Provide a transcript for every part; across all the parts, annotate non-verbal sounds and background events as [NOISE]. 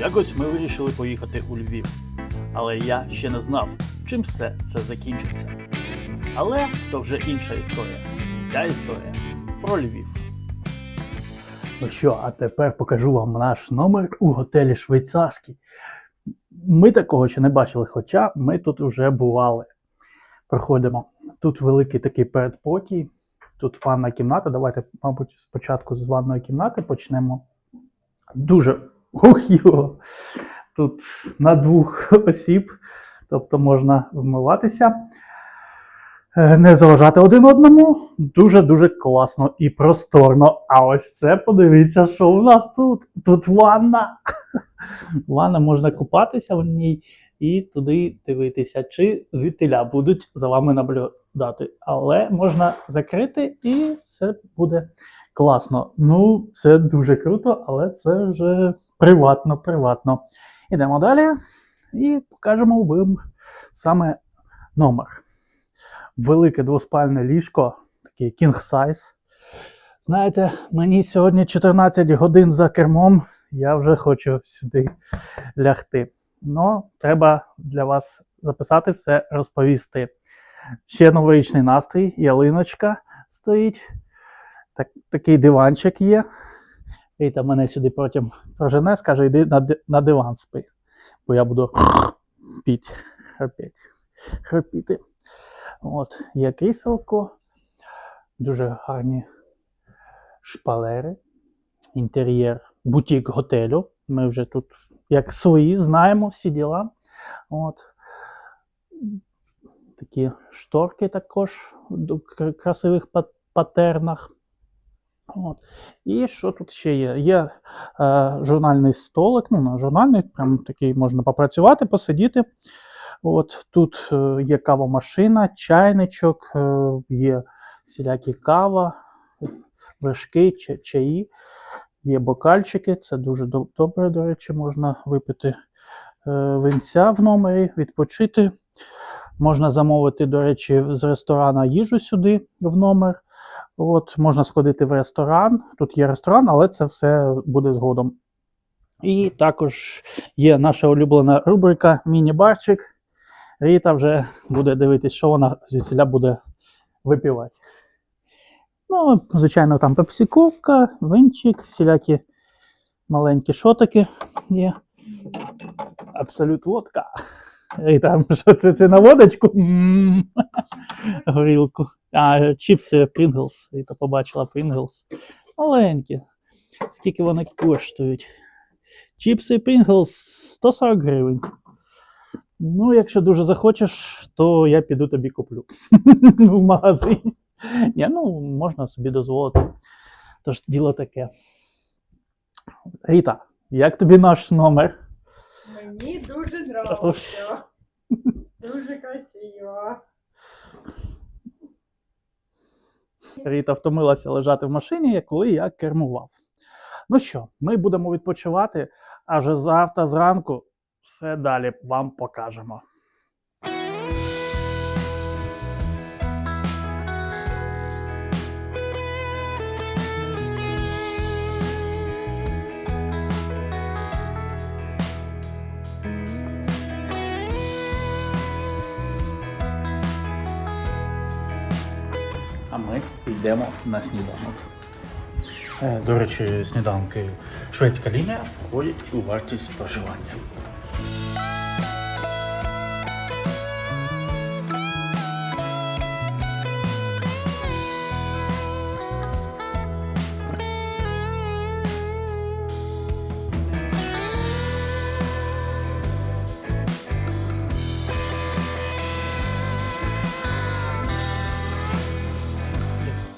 Якось ми вирішили поїхати у Львів. Але я ще не знав, чим все це закінчиться. Але то вже інша історія. Ця історія про Львів. Ну що, а тепер покажу вам наш номер у готелі Швейцарський. Ми такого ще не бачили, хоча ми тут вже бували. Проходимо. Тут великий такий передпокій, тут ванна кімната. Давайте, мабуть, спочатку з ванної кімнати почнемо. Дуже ух його. Тут на двох осіб, тобто можна вмиватися, е, не заважати один одному. Дуже-дуже класно і просторно. А ось це подивіться, що у нас тут. Тут ванна. [LAUGHS] Ванна можна купатися в ній і туди дивитися, чи звідтиля будуть за вами наблюдати. Але можна закрити і все буде класно. Ну, це дуже круто, але це вже приватно, приватно. Ідемо далі і покажемо вам саме номер. Велике двоспальне ліжко, такий king size. Знаєте, мені сьогодні 14 годин за кермом, я вже хочу сюди лягти. Ну, треба для вас записати все, розповісти. Ще новорічний настрій, ялиночка стоїть. Так, такий диванчик є. Ріта мене сюди потім прожене, скаже, йди на, на диван спи. Бо я буду піть, храпіть, храпіти. От, є кріселко, дуже гарні шпалери, інтер'єр, бутік готелю. Ми вже тут, як свої, знаємо всі діла. От. Такі шторки також в красивих патернах. От. І що тут ще є? Є е, журнальний столик, ну, журнальний, прям такий можна попрацювати, посидіти. От тут е, є кавомашина, чайничок, е, є всілякі кава, вершки, ча- чаї, є бокальчики. Це дуже доб- добре, до речі, можна випити е, винця в номері, відпочити. Можна замовити, до речі, з ресторана їжу сюди в номер. От, можна сходити в ресторан. Тут є ресторан, але це все буде згодом. І також є наша улюблена рубрика Міні-барчик. Ріта вже буде дивитись, що вона звідсіля буде випівати. Ну, звичайно, там пепсиковка, винчик, всілякі маленькі шотики є. Абсолют водка. Ріта, що це, це на водочку? Горілку. А, чіпси Pringles. Ріта побачила Pringles. Маленькі. Скільки вони коштують? Чіпси Pringles 140 гривень. Ну, якщо дуже захочеш, то я піду тобі куплю [LAUGHS] в магазині. Ні, ну, можна собі дозволити. Тож діло таке. Ріта, як тобі наш номер? Мені дуже нравиться. Дуже красиво. Ріта втомилася лежати в машині, коли я кермував. Ну що, ми будемо відпочивати, а вже завтра зранку все далі вам покажемо. А ми йдемо на сніданок. Е, До речі, сніданки шведська лінія входять у вартість проживання.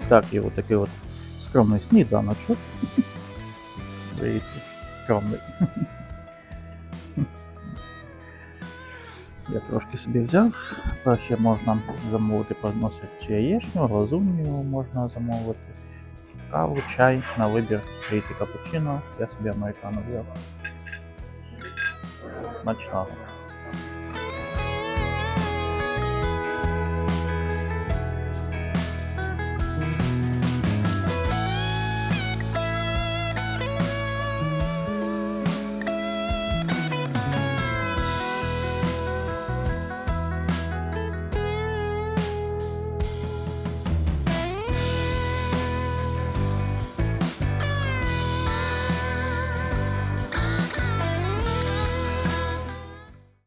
Так, і от такий от скромний сніданочок. Скромний. Я трошки собі взяв. А ще можна замовити, поносити яєчню, глазунью можна замовити. Каву, чай на вибір ріти капучино. Я собі американо взяв. Смачного.